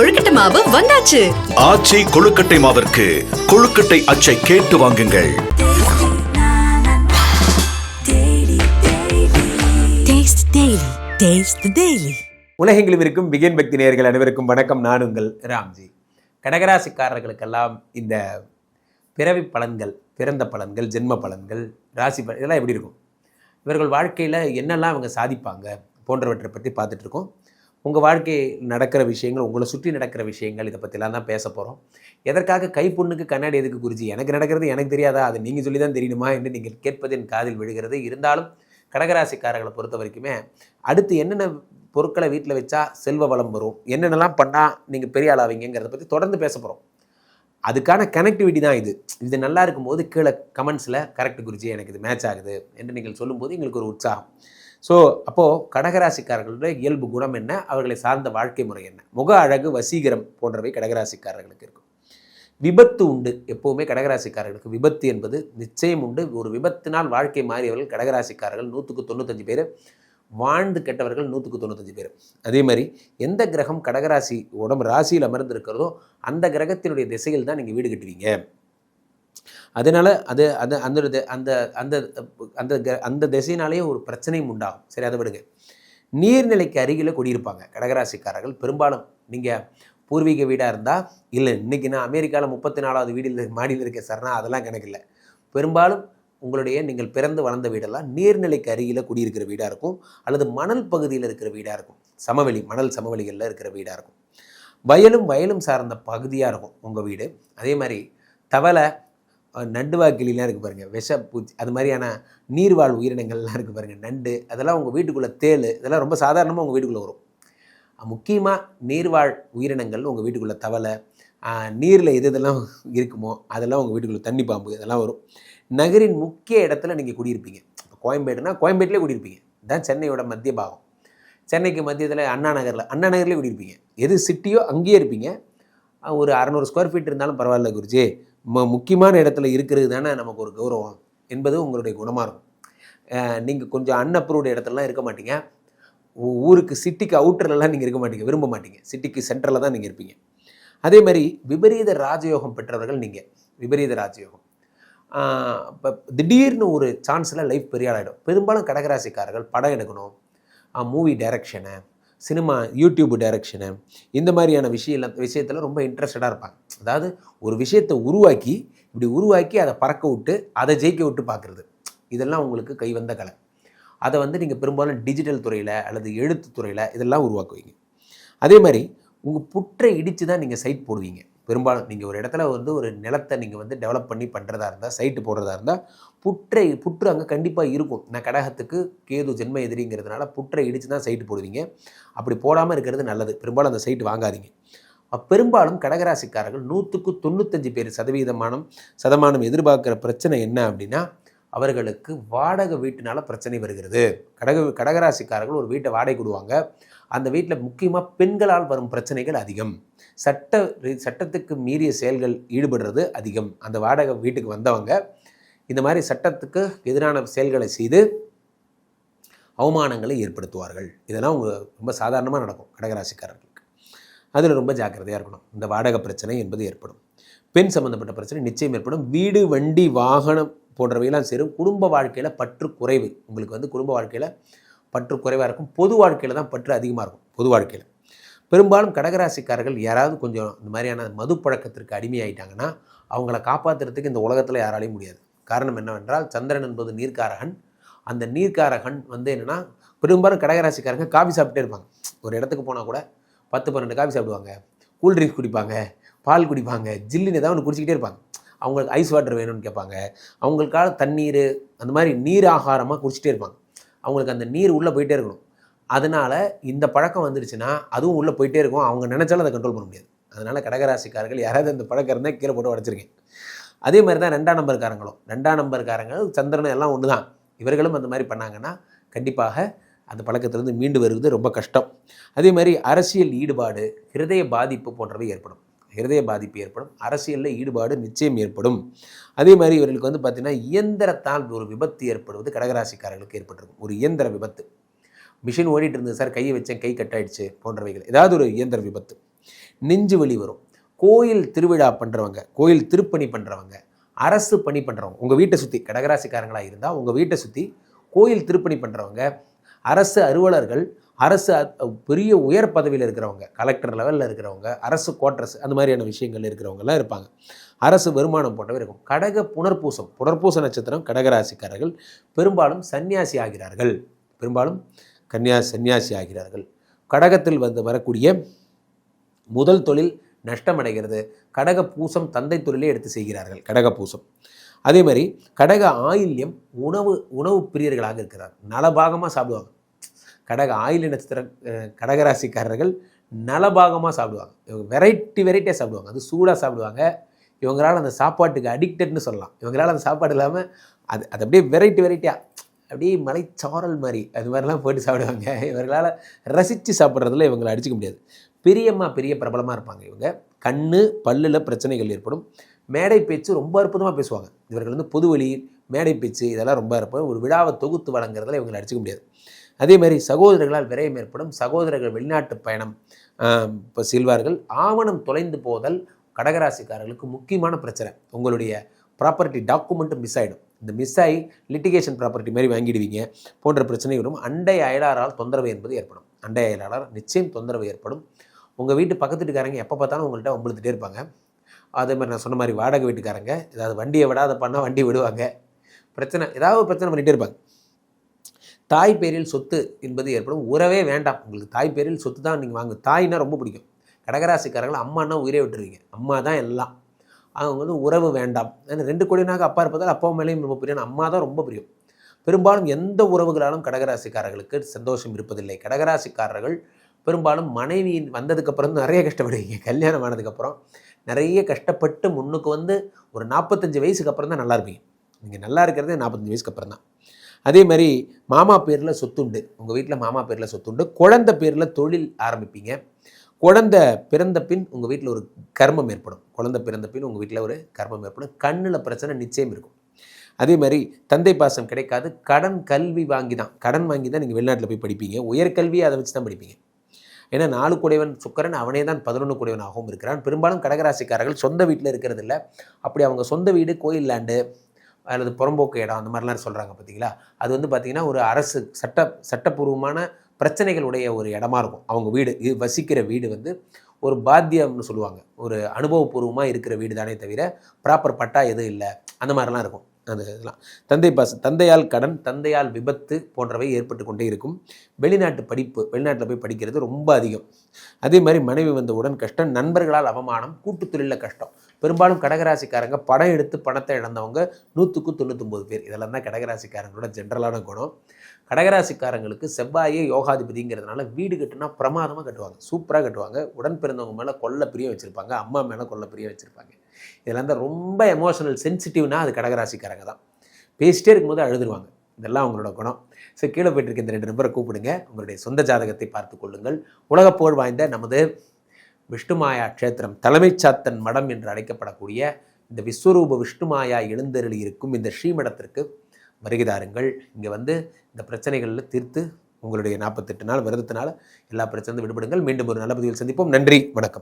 கொழுக்கட்டை மாவு வந்தாச்சு. ஆச்சி கொழுக்கட்டை மாவிற்கு கொழுக்கட்டை அச்சை கேட்டு வாங்குங்கள். Taste Daily. Taste the Daily. உலகெங்கிலும் இருக்கும் பிகின் பக்தி நேயர்கள் அனைவருக்கும் வணக்கம். நான் உங்கள் ராம்ஜி. கடகராசிக்காரர்களுக்கெல்லாம் இந்த பிறவி பலன்கள் பிறந்த பலன்கள் ஜென்ம பலன்கள் ராசி பலன் இதெல்லாம் எப்படி இருக்கும்? இவர்கள் வாழ்க்கையில் என்னெல்லாம் அவங்க சாதிப்பாங்க போன்றவற்றை பற்றி பார்த்துட்டு இருக்கோம். உங்கள் வாழ்க்கை நடக்கிற விஷயங்கள் உங்களை சுற்றி நடக்கிற விஷயங்கள் இதை பற்றிலாம் தான் பேச போகிறோம் எதற்காக கைப்புண்ணுக்கு கண்ணாடி எதுக்கு குருஜி? எனக்கு நடக்கிறது எனக்கு தெரியாதா? அது நீங்கள் சொல்லி தான் தெரியணுமா என்று நீங்கள் கேட்பது என் காதில் விழுகிறது. இருந்தாலும் கடகராசிக்காரர்களை பொறுத்த வரைக்குமே அடுத்து என்னென்ன பொருட்களை வீட்டில் வச்சா செல்வ வளம் வரும்? என்னென்னலாம் பண்ணால் நீங்கள் பெரிய ஆளாவீங்கிறத பற்றி தொடர்ந்து பேச போகிறோம் அதுக்கான கனெக்டிவிட்டி தான் இது. இது நல்லா இருக்கும்போது கீழே கமெண்ட்ஸில் கரெக்ட் குருஜி எனக்கு இது மேட்ச் ஆகுது. என்று நீங்கள் சொல்லும்போது எங்களுக்கு ஒரு உற்சாகம். ஸோ அப்போது கடகராசிக்காரர்களுடைய இயல்பு குணம் என்ன? அவர்களை சார்ந்த வாழ்க்கை முறை என்ன? முக அழகு வசீகரம் போன்றவை கடகராசிக்காரர்களுக்கு இருக்கும். விபத்து உண்டு. எப்போவுமே கடகராசிக்காரர்களுக்கு விபத்து என்பது நிச்சயம் உண்டு. ஒரு விபத்தினால் வாழ்க்கை மாறியவர்கள் கடகராசிக்காரர்கள் நூற்றுக்கு தொண்ணூத்தஞ்சு பேர். வாழ்ந்து கெட்டவர்கள் நூற்றுக்கு தொண்ணூத்தஞ்சு பேர். அதே மாதிரி எந்த கிரகம் கடகராசி உடம்பு ராசியில் அமர்ந்திருக்கிறதோ அந்த கிரகத்தினுடைய திசையில் தான் நீங்கள் வீடு கட்டுவீங்க. அதனால் அது அது அந்த அந்த அந்த அந்த க- அந்த திசையினாலேயே ஒரு பிரச்சனையும் உண்டாகும். சரி அதை விடுங்க. நீர்நிலைக்கு அருகில் குடியிருப்பாங்க. கடகராசிக்காரர்கள். பெரும்பாலும் நீங்கள் பூர்வீக வீடாக இருந்தால் இல்லை இன்றைக்கி நான் அமெரிக்காவில் முப்பத்தி நாலாவது வீடில் மாடியில் இருக்க சார்னா அதெல்லாம் கணக்கில்லை பெரும்பாலும் உங்களுடைய நீங்கள் பிறந்து வளர்ந்த வீடெல்லாம் நீர்நிலைக்கு அருகில் குடியிருக்கிற வீடாக இருக்கும். அல்லது மணல் பகுதியில் இருக்கிற வீடாக இருக்கும். சமவெளி மணல் சமவெளிகளில் இருக்கிற வீடாக இருக்கும். வயலும் வயலும் சார்ந்த பகுதியாக இருக்கும் உங்கள் வீடு. அதே மாதிரி தவளை நண்டுவாக்கிலாம் இருக்குது பாருங்கள் விஷ பூச்சி அது மாதிரியான நீர்வாழ் உயிரினங்கள்லாம் இருக்குது பாருங்கள் நண்டு அதெல்லாம் உங்கள் வீட்டுக்குள்ளே தேள் இதெல்லாம் ரொம்ப சாதாரணமாக உங்கள் வீட்டுக்குள்ளே வரும். முக்கியமாக நீர்வாழ் உயிரினங்கள் உங்கள் வீட்டுக்குள்ளே தவளை நீரில் எது இதெல்லாம் இருக்குமோ அதெல்லாம் உங்கள் வீட்டுக்குள்ளே தண்ணி பாம்பு இதெல்லாம் வரும். நகரின் முக்கிய இடத்துல நீங்கள் குடியிருப்பீங்க. இப்போ கோயம்பேடுனா கோயம்பேட்டிலே குடியிருப்பீங்க. தான் சென்னையோட மத்திய பாகம். சென்னைக்கு மத்தியத்தில் அண்ணா நகரில் அண்ணா நகர்லேயே குடியிருப்பீங்க. எது சிட்டியோ அங்கேயே இருப்பீங்க. ஒரு அறநூறு ஸ்கொயர் ஃபீட் இருந்தாலும் பரவாயில்ல குருஜி. ம முக்கியமான இடத்துல இருக்கிறது தானே நமக்கு ஒரு கௌரவம் என்பது உங்களுடைய குணமாக இருக்கும். நீங்கள் கொஞ்சம் அன்அப்ரூவ்டு இடத்துலலாம் இருக்க மாட்டீங்க. ஊருக்கு சிட்டிக்கு அவுட்டர்லலாம் நீங்கள் இருக்க மாட்டீங்க விரும்ப மாட்டீங்க. சிட்டிக்கு சென்டரில் தான் நீங்கள் இருப்பீங்க. அதே மாதிரி விபரீத ராஜயோகம் பெற்றவர்கள் நீங்கள் விபரீத ராஜயோகம். இப்போ திடீர்னு ஒரு சான்ஸில் லைஃப் பெரிய ஆளாகிடும் பெரும்பாலும் கடகராசிக்காரர்கள் படம் எடுக்கணும் மூவி டைரக்ஷனு சினிமா யூடியூப் டைரக்ஷனு இந்த மாதிரியான விஷயம் விஷயத்தில் ரொம்ப இன்ட்ரெஸ்டடாக இருப்பாங்க. அதாவது ஒரு விஷயத்தை உருவாக்கி இப்படி உருவாக்கி அதை பறக்க விட்டு அதை ஜெயிக்க விட்டு பார்க்குறது இதெல்லாம் உங்களுக்கு கைவந்த கலை. அதை வந்து நீங்கள் பெரும்பாலும் டிஜிட்டல் துறையில் அல்லது எழுத்து துறையில் இதெல்லாம் உருவாக்குவீங்க. அதே மாதிரி உங்கள் புற்றை இடித்து தான் நீங்கள் சைட் போடுவீங்க. பெரும்பாலும் நீங்கள் ஒரு இடத்துல வந்து ஒரு நிலத்தை நீங்கள் வந்து டெவலப் பண்ணி பண்ணுறதா இருந்தால் சைட்டு போடுறதா இருந்தால் புற்றை புற்று அங்கே கண்டிப்பாக இருக்கும். நான் கடகத்துக்கு கேது ஜென்ம எதிரிங்கிறதுனால புற்றை இடித்து தான் சைட்டு போடுவீங்க. அப்படி போடாமல் இருக்கிறது நல்லது. பெரும்பாலும் அந்த சைட்டு வாங்காதீங்க. பெரும்பாலும் கடகராசிக்காரர்கள் நூற்றுக்கு தொண்ணூத்தஞ்சு பேர் சதவீதமானம் சதமானம் எதிர்பார்க்குற பிரச்சனை என்ன அப்படின்னா அவர்களுக்கு வாடகை வீட்டினால் பிரச்சனை வருகிறது. கடக கடகராசிக்காரர்கள் ஒரு வீட்டை வாடகை கொடுவாங்க. அந்த வீட்டில் முக்கியமாக பெண்களால் வரும் பிரச்சனைகள் அதிகம். சட்ட சட்டத்துக்கு மீறிய செயல்கள் ஈடுபடுறது அதிகம். அந்த வாடகை வீட்டுக்கு வந்தவங்க இந்த மாதிரி சட்டத்துக்கு எதிரான செயல்களை செய்து அவமானங்களை ஏற்படுத்துவார்கள். இதெல்லாம் உங்க ரொம்ப சாதாரணமாக நடக்கும் கடகராசிக்காரர்களுக்கு. அதில் ரொம்ப ஜாக்கிரதையாக இருக்கணும். இந்த வாடகை பிரச்சனை என்பது ஏற்படும். பெண் சம்மந்தப்பட்ட பிரச்சனை நிச்சயம் ஏற்படும். வீடு வண்டி வாகனம் போன்றவையெல்லாம் சேரும். குடும்ப வாழ்க்கையில் பற்று குறைவு. உங்களுக்கு வந்து குடும்ப வாழ்க்கையில் பற்று குறைவாக இருக்கும். பொது வாழ்க்கையில் தான் பற்று அதிகமாக இருக்கும். பொது வாழ்க்கையில். பெரும்பாலும் கடகராசிக்காரர்கள் யாராவது கொஞ்சம் இந்த மாதிரியான மது பழக்கத்திற்கு அடிமையாயிட்டாங்கன்னா அவங்கள காப்பாற்றுறதுக்கு இந்த உலகத்தில் யாராலையும் முடியாது. காரணம் என்னவென்றால் சந்திரன் என்பது நீர்க்காரகன். அந்த நீர்க்காரகன் வந்து என்னென்னா பெரும்பாலும் கடகராசிக்காரங்க காஃபி சாப்பிட்டே இருப்பாங்க. ஒரு இடத்துக்கு போனால் கூட பத்து பன்னெண்டு காஃபி சாப்பிடுவாங்க. கூல் ட்ரிங்க்ஸ் குடிப்பாங்க. பால் குடிப்பாங்க. ஜில்லுன்னு ஏதாவது ஒன்று குடிச்சிக்கிட்டே இருப்பாங்க. அவங்களுக்கு ஐஸ் வாட்டர் வேணும்னு கேட்பாங்க. அவங்களுக்காக தண்ணீர் அந்த மாதிரி நீர் ஆகாரமாக குடிச்சிட்டே இருப்பாங்க. அவங்களுக்கு அந்த நீர் உள்ளே போயிட்டே இருக்கணும். அதனால் இந்த பழக்கம் வந்துடுச்சுன்னா அதுவும் உள்ளே போயிட்டே இருக்கும். அவங்க நினச்சாலும் அதை கண்ட்ரோல் பண்ண முடியாது. அதனால் கடகராசிக்காரர்கள் யாராவது அந்த பழக்கம் இருந்தால் கீழே போட்டு உடச்சிருக்கேன் அதே மாதிரி தான் ரெண்டாம் நம்பர்காரங்களும். ரெண்டாம் நம்பர்காரங்க சந்திரன் எல்லாம் ஒன்று தான் இவர்களும் அந்த மாதிரி பண்ணாங்கன்னா கண்டிப்பாக அந்த பழக்கத்திலேருந்து மீண்டு வருவது ரொம்ப கஷ்டம். அதே மாதிரி அரசியல் ஈடுபாடு ஹிருதய பாதிப்பு போன்றவை ஏற்படும். ஹிருதய பாதிப்பு ஏற்படும் அரசியலில் ஈடுபாடு நிச்சயம் ஏற்படும். அதே மாதிரி இவர்களுக்கு வந்து பார்த்திங்கன்னா இயந்திரத்தால் ஒரு விபத்து ஏற்படுவது கடகராசிக்காரர்களுக்கு ஏற்பட்டிருக்கும். ஒரு இயந்திர விபத்து. மிஷின் ஓடிட்டு இருந்தது சார் கையை வச்சேன் கை கட்டாயிடுச்சு போன்றவைகள். ஏதாவது ஒரு இயந்திர விபத்து. நெஞ்சு வலி வரும். கோயில் திருவிழா பண்ணுறவங்க கோயில் திருப்பணி பண்ணுறவங்க அரசு பணி பண்ணுறவங்க உங்கள் வீட்டை சுற்றி கடகராசிக்காரங்களாக இருந்தால் உங்கள் வீட்டை சுற்றி கோயில் திருப்பணி பண்ணுறவங்க அரசு அலுவலர்கள் அரசு பெரிய உயர் பதவியில் இருக்கிறவங்க கலெக்டர் லெவலில் இருக்கிறவங்க அரசு குவார்ட்டர்ஸ் அந்த மாதிரியான விஷயங்கள் இருக்கிறவங்கலாம் இருப்பாங்க. அரசு வருமானம் போன்றவை இருக்கும். கடக புனர்பூசம் புனர்பூச நட்சத்திரம் கடகராசிக்காரர்கள் பெரும்பாலும் சன்னியாசி ஆகிறார்கள். பெரும்பாலும் கன்னியா சன்னியாசி ஆகிறார்கள். கடகத்தில் வந்து வரக்கூடிய முதல் தொழில் நஷ்டமடைகிறது கடக பூசம் தந்தை தொழிலே எடுத்து செய்கிறார்கள். கடக பூசம். அதே மாதிரி கடக ஆயில்யம் உணவு உணவு பிரியர்களாக இருக்கிறார். நலபாகமாக சாப்பிடுவாங்க. கடக ஆயில் நட்சத்திர கடகராசிக்காரர்கள் நலபாகமாக சாப்பிடுவாங்க. இவங்க வெரைட்டி வெரைட்டியாக சாப்பிடுவாங்க. அது சூடாக சாப்பிடுவாங்க. இவங்களால் அந்த சாப்பாட்டுக்கு அடிக்டட்னு சொல்லலாம். இவங்களால் அந்த சாப்பாடு இல்லாமல் அது அது அப்படியே வெரைட்டி வெரைட்டியாக அப்படியே மலைச்சாரல் மாதிரி அது மாதிரிலாம் போட்டு சாப்பிடுவாங்க. இவர்களால் ரசித்து சாப்பிட்றதுல இவங்களை அடிச்சுக்க முடியாது. பெரியம்மா பெரிய பிரபலமாக இருப்பாங்க இவங்க. கண் பல்லில் பிரச்சனைகள் ஏற்படும். மேடை பேச்சு ரொம்ப அற்புதமாக பேசுவாங்க. இவர்கள் வந்து பொதுவெளி மேடை பேச்சு இதெல்லாம் ரொம்ப இருப்போம் ஒரு விழாவை தொகுத்து வழங்குறதுல இவங்களை அடிச்சுக்க முடியாது. அதே மாதிரி சகோதரர்களால் விரயம் ஏற்படும் சகோதரர்கள் வெளிநாட்டு பயணம் இப்போ செல்வார்கள். ஆவணம் தொலைந்து போதல் கடகராசிக்காரர்களுக்கு முக்கியமான பிரச்சனை. உங்களுடைய ப்ராப்பர்ட்டி டாக்குமெண்ட்டும் மிஸ் ஆகிடும் இந்த மிஸ் ஆகி லிட்டிகேஷன் ப்ராப்பர்ட்டி மாதிரி வாங்கிடுவீங்க. போன்ற பிரச்சனை வரும் அண்டை அயலாரால் தொந்தரவு என்பது ஏற்படும். அண்டை அயலாரால் நிச்சயம் தொந்தரவு ஏற்படும். உங்கள் வீட்டு பக்கத்து எப்போ பார்த்தாலும் உங்கள்கிட்ட வம்பிழுத்துட்டே இருப்பாங்க. அதே மாதிரி நான் சொன்ன மாதிரி வாடகை வீட்டுக்காரங்க ஏதாவது வண்டியை விடாத பண்ணால் வண்டி விடுவாங்க. பிரச்சனை ஏதாவது பிரச்சனை பண்ணிகிட்டே இருப்பாங்க. தாய் பேரில் சொத்து என்பது ஏற்படும். உறவே வேண்டாம். உங்களுக்கு தாய் பேரில் சொத்து தான் நீங்கள் வாங்க தாய்னா ரொம்ப பிடிக்கும். கடகராசிக்காரங்களை அம்மானா உயிரே விட்டுருவீங்க. அம்மா தான் எல்லாம். அவங்க வந்து உறவு வேண்டாம். ஏன்னா ரெண்டு கோடினாக அப்பா இருப்பதால் அப்பா மேலேயும் ரொம்ப பிரியம். அம்மா தான் ரொம்ப பிரியம். பெரும்பாலும் எந்த உறவுகளாலும் கடகராசிக்காரர்களுக்கு சந்தோஷம் இருப்பதில்லை. கடகராசிக்காரர்கள் பெரும்பாலும் மனைவி வந்ததுக்கப்புறம் நிறைய கஷ்டப்படுவீங்க. கல்யாணம் ஆனதுக்கப்புறம் நிறைய கஷ்டப்பட்டு முன்னுக்கு வந்து ஒரு நாற்பத்தஞ்சு வயசுக்கு அப்புறம் தான் நல்லா இருப்பீங்க. நீங்கள் நல்லா இருக்கிறதே நாற்பத்தஞ்சு வயசுக்கு அப்புறம் தான் அதே மாதிரி மாமா பேரில் சொத்துண்டு. உங்கள் வீட்டில் மாமா பேரில் சொத்துண்டு. குழந்தை பேரில் தொழில் ஆரம்பிப்பீங்க. குழந்தை பிறந்த பின் உங்கள் வீட்டில் ஒரு கர்மம் ஏற்படும். குழந்தை பிறந்த பின் உங்கள் வீட்டில் ஒரு கர்மம் ஏற்படும். கண்ணில் பிரச்சனை நிச்சயம் இருக்கும். அதே மாதிரி தந்தை பாசம் கிடைக்காது. கடன் கல்வி வாங்கி தான் கடன் வாங்கி தான் நீங்கள் வெளிநாட்டில் போய் படிப்பீங்க. உயர்கல்வியை அதை வச்சு தான் படிப்பீங்க. ஏன்னா நாலு குடைவன் சுக்கரன் அவனே தான் பதினொன்று குடைவனாகவும் இருக்கிறான். பெரும்பாலும் கடகராசிக்காரர்கள் சொந்த வீட்டில் இருக்கிறது இல்லை. அப்படி அவங்க சொந்த வீடு கோயில் லேண்டு அல்லது புறம்போக்கு இடம் அந்த மாதிரிலாம் சொல்கிறாங்க பார்த்தீங்களா அது வந்து பார்த்திங்கன்னா ஒரு அரசு சட்ட சட்டப்பூர்வமான பிரச்சனைகள் உடைய ஒரு இடமா இருக்கும். அவங்க வீடு இது வசிக்கிற வீடு வந்து ஒரு பாத்தியம்னு சொல்லுவாங்க. ஒரு அனுபவபூர்வமாக இருக்கிற வீடு தானே தவிர ப்ராப்பர் பட்டா எதுவும் இல்லை. அந்த மாதிரிலாம் இருக்கும். அந்த இதெல்லாம் தந்தை பாச தந்தையால் கடன் தந்தையால் விபத்து போன்றவை ஏற்பட்டு கொண்டே இருக்கும். வெளிநாட்டு படிப்பு வெளிநாட்டில் போய் படிக்கிறது ரொம்ப அதிகம். அதே மாதிரி மனைவி வந்தவுடன் கஷ்டம் நண்பர்களால் அவமானம் கூட்டுத்தொழிலில் கஷ்டம். பெரும்பாலும் கடகராசிக்காரங்க படம் எடுத்து பணத்தை இழந்தவங்க நூற்றுக்கு தொண்ணூற்றொம்பது பேர். இதெல்லாம் தான் கடகராசிக்காரங்களோட ஜென்ரலான குணம். கடகராசிக்காரங்களுக்கு செவ்வாயே யோகாதிபதிங்கிறதுனால வீடு கட்டுனா பிரமாதமாக கட்டுவாங்க. சூப்பராக கட்டுவாங்க. உடன் பிறந்தவங்க மேலே கொல்ல பிரியம் வச்சுருப்பாங்க. அம்மா மேலே கொல்ல பிரியம் வச்சுருப்பாங்க. இதெல்லாம் தான் ரொம்ப எமோஷனல் சென்சிட்டிவ்னா அது கடகராசிக்காரங்க தான். பேசிட்டே இருக்கும்போது அழுதுருவாங்க. இதெல்லாம் அவங்களோட குணம். ஸோ கீழே போயிட்டு இந்த ரெண்டு நம்பரை கூப்பிடுங்க. உங்களுடைய சொந்த ஜாதகத்தை பார்த்து கொள்ளுங்கள். உலகப் புகழ் வாய்ந்த நமது விஷ்ணுமாயா க்ஷேத்திரம் தலைமைச் சாத்தன் மடம் என்று அழைக்கப்படக்கூடிய இந்த விஸ்வரூப விஷ்ணுமாயா எழுந்தருளி இருக்கும் இந்த ஸ்ரீமடத்திற்கு வருகிறாருங்கள் இங்கே வந்து இந்த பிரச்சனைகளில் தீர்த்து உங்களுடைய நாற்பத்தெட்டு நாள் விரதத்தினால் எல்லா பிரச்சனையும் விடுபடுங்கள். மீண்டும் ஒரு நல்ல பதிவில் சந்திப்போம். நன்றி. வணக்கம்.